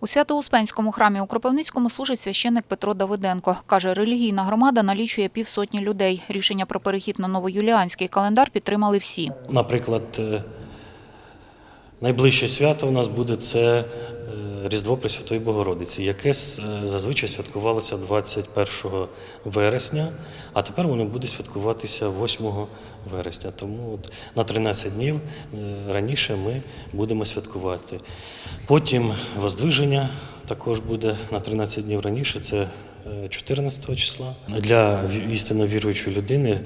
У Свято-Успенському храмі у Кропивницькому служить священник Петро Давиденко. Каже, релігійна громада налічує півсотні людей. Рішення про перехід на новоюліанський календар підтримали всі. Наприклад, е, найближче свято у нас буде це Різдво Пресвятої Богородиці, яке е, зазвичай святкувалося 21 вересня, а тепер воно буде святкуватися 8 вересня. Тому от на 13 днів е, раніше ми будемо святкувати. Потім Воздвиження також буде на 13 днів раніше, це е, 14 числа. Для істинно віруючої людини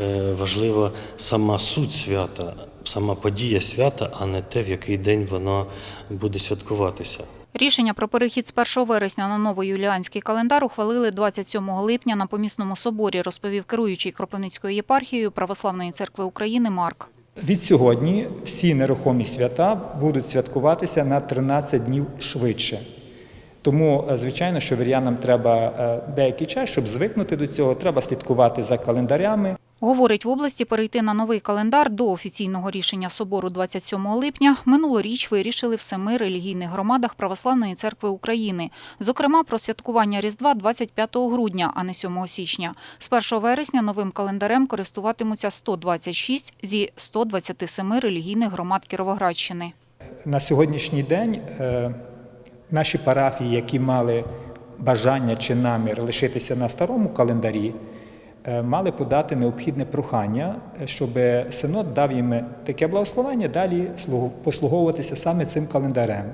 е, важлива сама суть свята, сама подія свята, а не те, в який день воно буде святкуватися. Рішення про перехід з 1 вересня на новоюліанський календар ухвалили 27 липня на помісному соборі, розповів керуючий Кропивницькою єпархією Православної церкви України Марк. Від сьогодні всі нерухомі свята будуть святкуватися на 13 днів швидше. Тому, е, звичайно, що вірянам треба е, деякий час, щоб звикнути до цього, треба слідкувати за календарями. Говорить, в області перейти на новий календар до офіційного рішення собору 27 липня минулоріч вирішили в семи релігійних громадах Православної церкви України. Зокрема, про святкування Різдва 25 грудня, а не 7 січня. З 1 вересня новим календарем користуватимуться 126 зі 127 релігійних громад Кіровоградщини. На сьогоднішній день е, наші парафії, які мали бажання чи намір лишитися на старому календарі, мали подати необхідне прохання, е, щоб синод дав їм таке благословення далі послуговуватися саме цим календарем.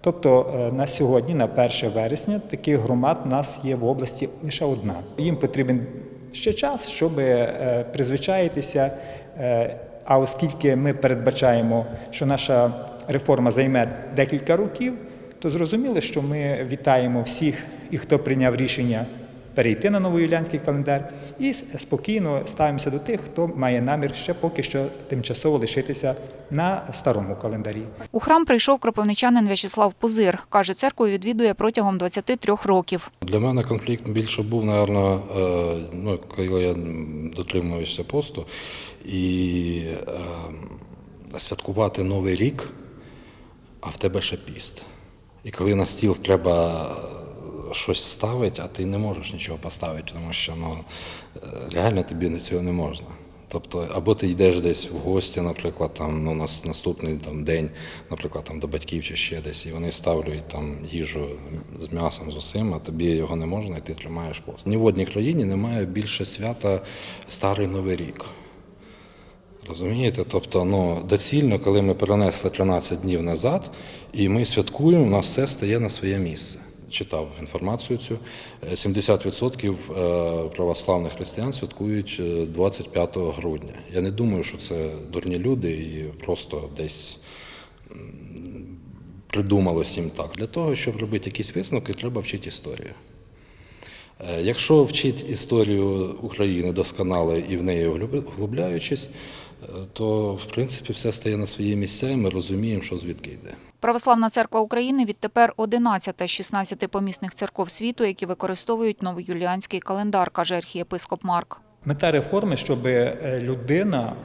Тобто е, на сьогодні, на 1 вересня, таких громад у нас є в області лише одна. Їм потрібен ще час, щоб е, призвичаїтися. е, А оскільки ми передбачаємо, що наша реформа займе декілька років, то зрозуміло, що ми вітаємо всіх, і хто прийняв рішення перейти на новоюлянський календар, і спокійно ставимося до тих, хто має намір ще поки що тимчасово лишитися на старому календарі. У храм прийшов кропивничанин В'ячеслав Пузир. Каже, церкву відвідує протягом 23 років. Для мене конфлікт більше був, напевно, ну, коли я дотримуюся посту, і е, святкувати Новий рік, а в тебе ще піст. І коли на стіл треба щось ставити, а ти не можеш нічого поставити, тому що ну, е, реально тобі цього не можна. Тобто, або ти йдеш десь в гості, наприклад, там, ну, нас, наступний там, день, наприклад, там, до батьків чи ще десь, і вони ставлять там їжу з м'ясом, з усім, а тобі його не можна, і ти тримаєш пост. Ні в одній країні немає більше свята Старий Новий рік. Розумієте? Тобто, ну, доцільно, коли ми перенесли 13 днів назад, і ми святкуємо, у нас все стає на своє місце. Читав інформацію цю. Е, 70% е, православних християн святкують е, 25 грудня. Я не думаю, що це дурні люди і просто десь придумалось їм так. Для того, щоб робити якісь висновки, треба вчити історію. Е, Якщо вчить історію України досконало і в неї вглубляючись, е, то в принципі все стає на свої місця, і ми розуміємо, що звідки йде. Православна церква України відтепер 11 з 16 помісних церков світу, які використовують новоюліанський календар, каже архієпископ Марк. Мета реформи, щоб е, людина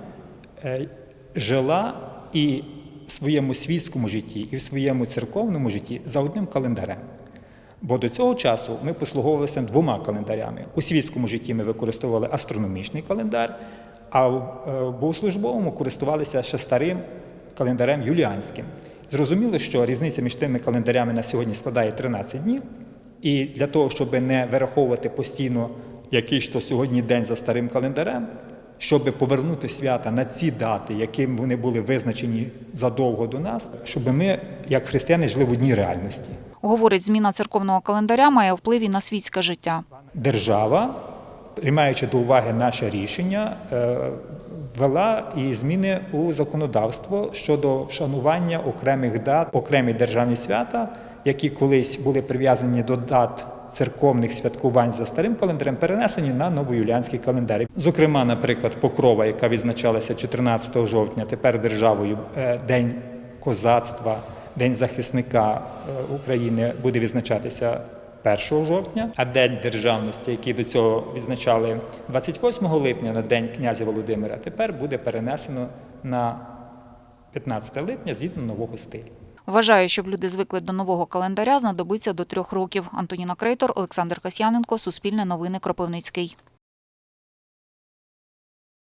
жила і в своєму світському житті, і в своєму церковному житті за одним календарем. Бо до цього часу ми послуговувалися двома календарями. У світському житті ми використовували астрономічний календар, а в е, богослужбовому користувалися ще старим календарем юліанським. Зрозуміло, що різниця між тими календарями на сьогодні складає 13 днів. І для того, щоб не вираховувати постійно який ж то сьогодні день за старим календарем, щоб повернути свята на ці дати, яким вони були визначені задовго до нас, щоб ми, як християни, жили в одній реальності. Говорить, зміна церковного календаря має вплив і на світське життя. Держава, приймаючи до уваги наше рішення, е, ввела і зміни у законодавство щодо вшанування окремих дат, окремі державні свята, які колись були прив'язані до дат церковних святкувань за старим календарем, перенесені на новоюліанський календар. Зокрема, наприклад, Покрова, яка відзначалася 14 жовтня, тепер державою е, День козацтва, День захисника е, України буде відзначатися 1 жовтня, а День державності, який до цього відзначали 28 липня на День князя Володимира, тепер буде перенесено на 15 липня згідно нового стилю. Вважає, щоб люди звикли до нового календаря, знадобиться до трьох років. Антоніна Крейтор, Олександр Касьяненко, Суспільне новини, Кропивницький.